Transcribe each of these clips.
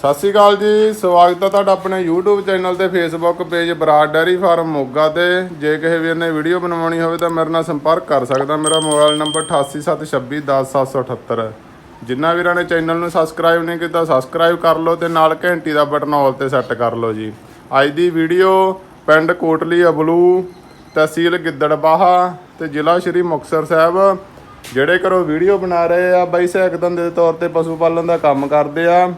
ਸਤਿ ਸ਼੍ਰੀ ਅਕਾਲ ਜੀ, ਸਵਾਗਤ ਹੈ ਤੁਹਾਡਾ ਆਪਣੇ YouTube ਚੈਨਲ ਤੇ, Facebook page Brar dairy farm Moga ਤੇ। ਜੇ ਕਿਸੇ ਵੀਰ ਨੇ ਵੀਡੀਓ ਬਣਵਾਉਣੀ ਹੋਵੇ ਤਾਂ ਮੇਰੇ ਨਾਲ ਸੰਪਰਕ ਕਰ ਸਕਦਾ। ਮੇਰਾ ਮੋਬਾਈਲ ਨੰਬਰ 8876210778 ਜਿੰਨਾ ਜਿਨ੍ਹਾਂ ਵੀਰਾਂ ਨੇ ਚੈਨਲ ਨੂੰ ਸਬਸਕ੍ਰਾਈਬ ਨਹੀਂ ਕੀਤਾ ਸਬਸਕ੍ਰਾਈਬ ਕਰ ਲਓ ਤੇ ਨਾਲ ਘੰਟੀ ਦਾ ਬਟਨ ਆਲ ਤੇ ਸੈੱਟ ਕਰ ਲਓ ਜੀ। ਅੱਜ ਦੀ ਵੀਡੀਓ ਪਿੰਡ ਕੋਟਲੀ ਅਬਲੂ, ਤਹਿਸੀਲ ਗਿੱਦੜਬਾਹਾ ਤੇ ਜ਼ਿਲ੍ਹਾ ਸ਼੍ਰੀ ਮੁਕਤਸਰ ਸਾਹਿਬ। ਜਿਹੜੇ ਘਰੋਂ ਵੀਡੀਓ ਬਣਾ ਰਹੇ ਆ, ਬਾਈ ਸਹਾਇਕ ਧੰਦੇ ਦੇ ਤੌਰ ਤੇ ਪਸ਼ੂ ਪਾਲਣ ਦਾ ਕੰਮ ਕਰਦੇ ਆ।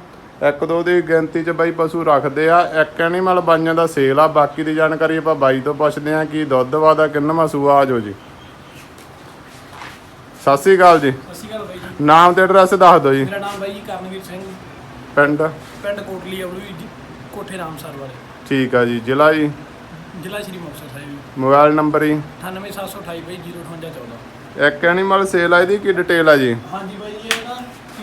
ਇੱਕ ਦੋ ਦੀ ਗਿਣਤੀ 'ਚ ਬਾਈ ਪਸ਼ੂ ਰੱਖਦੇ ਆ ਇੱਕ ਐਨੀਮਲ ਬਾਈਆਂ ਦਾ ਸੇਲ ਆ ਬਾਕੀ ਦੀ ਜਾਣਕਾਰੀ ਆਪਾਂ ਬਾਈ ਤੋਂ ਪੁੱਛਦੇ ਆ ਕਿ ਦੁੱਧ ਵਾਦਾ ਕਿੰਨਾ ਸੂਆ ਆ ਜੋ ਜੀ। ਸਤਿ ਸ੍ਰੀ ਅਕਾਲ ਜੀ। ਸਤਿ ਸ਼੍ਰੀ ਅਕਾਲ ਬਾਈ ਜੀ। ਨਾਮ ਤੇ ਐਡਰੈਸ ਦੱਸ ਦਿਓ ਜੀ। ਮੇਰਾ ਨਾਮ ਬਾਈ ਜੀ ਕਰਨਵੀਰ ਸਿੰਘ। ਪਿੰਡ? ਪਿੰਡ ਕੋਟਲੀ ਅਵਲੂ ਜੀ ਕੋਠੇ ਰਾਮਸਰ ਵਾਲੇ। ਠੀਕ ਆ ਜੀ ਜ਼ਿਲ੍ਹਾ ਜੀ? ਜ਼ਿਲ੍ਹਾ ਸ਼੍ਰੀ ਮੁਕਤਸਰ ਸਾਹਿਬ ਜੀ। ਮੋਬਾਈਲ ਨੰਬਰ ਜੀ? 98728 ਬਾਈ 05814 ਇੱਕ ਐਨੀਮਲ ਸੇਲ ਆ ਇਹਦੀ ਕੀ ਡਿਟੇਲ ਆ ਜੀ? ਹਾਂਜੀ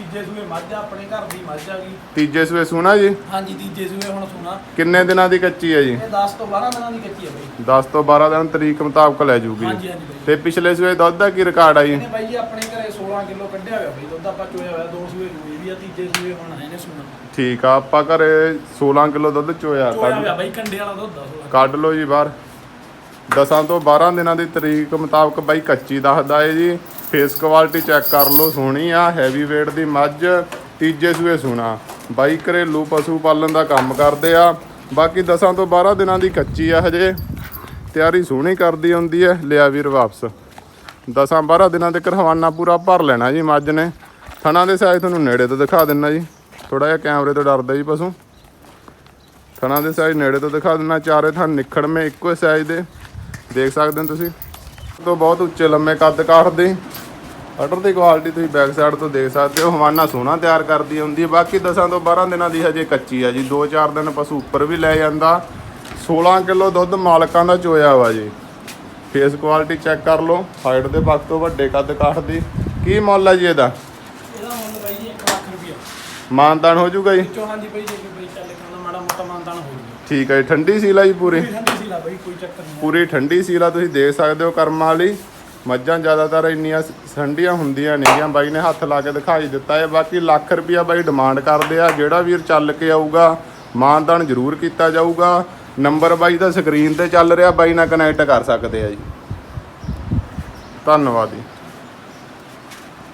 ਤੀਜੇ ਸੂਏ ਮੱਝ ਆ, ਆਪਣੇ ਘਰ ਦੀ ਮੱਝ ਆ ਗਈ। ਤੀਜੇ ਸਵੇ ਸੁਣਾ ਜੀ? ਹਾਂਜੀ ਤੀਜੇ ਸੂਏ ਹੁਣ ਸੁਣਾ। ਕਿੰਨੇ ਦਿਨਾਂ ਦੀ ਕੱਚੀ ਹੈ ਜੀ? ਇਹ 10 ਤੋਂ 12 ਦਿਨਾਂ ਦੀ ਕੱਚੀ ਆ ਬਾਈ। 10 ਤੋਂ 12 ਦਿਨ ਤਰੀਕ ਮੁਤਾਬਕ ਲੈ ਜੂਗੀ। ਹਾਂਜੀ ਹਾਂਜੀ ਬਾਈ। ਤੇ ਪਿਛਲੇ ਸਵੇ ਦੁੱਧ ਦਾ ਕੀ ਰਿਕਾਰਡ ਆ ਜੀ? ਇਹਨੇ ਬਾਈ ਜੀ ਆਪਣੇ ਘਰੇ 16 ਕਿਲੋ ਕੱਢਿਆ ਹੋਇਆ ਬਾਈ ਦੁੱਧ ਆਪਾਂ ਚੋਇਆ ਹੋਇਆ ਦੋ ਸੂਏ ਜੂਏ ਵੀ ਆ ਤੀਜੇ ਸੂਏ ਹੁਣ ਆਏ ਨੇ ਸੁਣਾ। ਠੀਕ ਆ ਆਪਾਂ ਘਰੇ 16 ਕਿਲੋ ਦੁੱਧ ਚੋਇਆ ਚੋਇਆ ਕੱਢ ਹੋਇਆ ਬਾਈ ਕੰਡੇ ਵਾਲਾ ਦੁੱਧ ਆ 16 ਕੱਢ ਲਓ ਜੀ ਬਾਹਰ। 10 ਤੋਂ 12 ਦਿਨਾਂ ਦੀ ਤਰੀਕ ਮੁਤਾਬਕ ਬਾਈ ਕੱਚੀ ਦੱਸਦਾ ਏ ਜੀ। ਫੇਸ ਕੁਆਲਿਟੀ ਚੈੱਕ ਕਰ ਲਓ, ਸੋਹਣੀ ਆ ਹੈਵੀ weight ਦੀ ਮੱਝ, ਤੀਜੇ ਸੂਏ ਸੋਨਾ ਬਾਈ ਘਰੇਲੂ ਪਸ਼ੂ ਪਾਲਣ ਦਾ ਕੰਮ ਕਰਦੇ ਆ। ਬਾਕੀ 10 ਤੋਂ 12 ਦਿਨਾਂ ਦੀ ਕੱਚੀ ਆ ਹਜੇ। ਤਿਆਰੀ ਸੋਹਣੀ ਕਰਦੀ ਹੁੰਦੀ ਹੈ ਲਿਆ ਵੀਰ ਵਾਪਸ। 10 12 ਦਿਨਾਂ ਤੱਕ ਹਵਾਨਾ ਪੂਰਾ ਭਰ ਲੈਣਾ ਜੀ ਮੱਝ ਨੇ। ਥਣਾ ਦੇ ਸਾਈਜ਼ ਤੁਹਾਨੂੰ ਨੇੜੇ ਤੋਂ ਦਿਖਾ ਦਿੰਨਾ ਜੀ। ਥੋੜਾ ਜਿਹਾ ਕੈਮਰੇ ਤੋਂ ਡਰਦਾ ਜੀ ਪਸ਼ੂ। ਥਣਾ ਦੇ ਸਾਈਜ਼ ਨੇੜੇ ਤੋਂ ਦਿਖਾ ਦਿੰਨਾ, ਚਾਰੇ ਥਣ ਨਿਖੜਵੇਂ ਇੱਕੋ ਸਾਈਜ਼ ਦੇ। ਦੇਖ ਸਕਦੇ ਹੋ ਤੁਸੀਂ। ਤੋਂ ਬਹੁਤ ਉੱਚੇ ਲੰਮੇ ਕੱਦ ਕਾਠਦੇ ਅਟਰ ਦੀ ਕੁਆਲਿਟੀ ਤੁਸੀਂ ਬੈਕ ਸਾਈਡ ਤੋਂ ਦੇਖ ਸਕਦੇ ਹੋ। ਹਵਾਨਾ ਸੋਹਣਾ ਤਿਆਰ ਕਰਦੀ ਹੁੰਦੀ ਹੈ। ਬਾਕੀ 10 ਤੋਂ 12 ਦਿਨਾਂ ਦੀ ਹਜੇ ਕੱਚੀ ਆ ਜੀ। 2-4 ਦਿਨ ਪਸ਼ੂ ਉੱਪਰ ਵੀ ਲੈ ਜਾਂਦਾ। 16 ਕਿਲੋ ਦੁੱਧ ਮਾਲਕਾਂ ਦਾ ਚੋਇਆ ਵਾ ਜੀ। ਫੇਸ ਕੁਆਲਿਟੀ ਚੈੱਕ ਕਰ ਲਓ। ਹਾਈਟ ਦੇ ਪੱਖ ਤੋਂ ਵੱਡੇ ਕੱਦ ਕਾਠ ਦੀ ਕੀ ਮੁੱਲ ਹੈ ਜੀ ਇਹਦਾ? ਇਹਦਾ ਮੁੱਲ ਬਾਈ ਜੀ 1 ਲੱਖ ਰੁਪਇਆ ਮਾਨਦਾਨ ਹੋ ਜਾਊਗਾ ਜੀ? ਹਾਂਜੀ ਬਾਈ ਜੇ ਬਾਈ ਚੱਲ ਖਾਣਾ ਮਾੜਾ ਮੋਟਾ ਮਾਨਤਾਨ ਹੋ ਜੂਗਾ। ਠੀਕ ਹੈ ਜੀ। ਠੰਡੀ ਸੀਲਾ ਜੀ ਪੂਰੀ ਪੂਰੀ? ਠੰਡੀ ਸੀ ਲਾ ਕੋਈ ਚੱਕਰ ਨਹੀਂ ਪੂਰੀ ਠੰਡੀ ਸੀਲਾ ਤੁਸੀਂ ਦੇਖ ਸਕਦੇ ਹੋ ਕਰਮਾਂ ਵਾਲੀ। ਮੱਝਾਂ ਜ਼ਿਆਦਾਤਰ ਇੰਨੀਆਂ ਠੰਡੀਆਂ ਹੁੰਦੀਆਂ ਨੇਗੀਆਂ ਬਾਈ ਨੇ ਹੱਥ ਲਾ ਕੇ ਦਿਖਾਈ ਦਿੱਤਾ ਹੈ। ਬਾਕੀ ਲੱਖ ਰੁਪਿਆ ਬਾਈ ਡਿਮਾਂਡ ਕਰਦੇ ਆ। ਜਿਹੜਾ ਵੀਰ ਚੱਲ ਕੇ ਆਊਗਾ, ਮਾਨਦਾਨ ਜ਼ਰੂਰ ਕੀਤਾ ਜਾਊਗਾ। ਨੰਬਰ ਬਾਈ ਦਾ ਸਕਰੀਨ ਤੇ ਚੱਲ ਰਿਹਾ। ਬਾਈ ਨਾਲ ਕਨੈਕਟ ਕਰ ਸਕਦੇ ਆ ਜੀ। ਧੰਨਵਾਦ ਜੀ।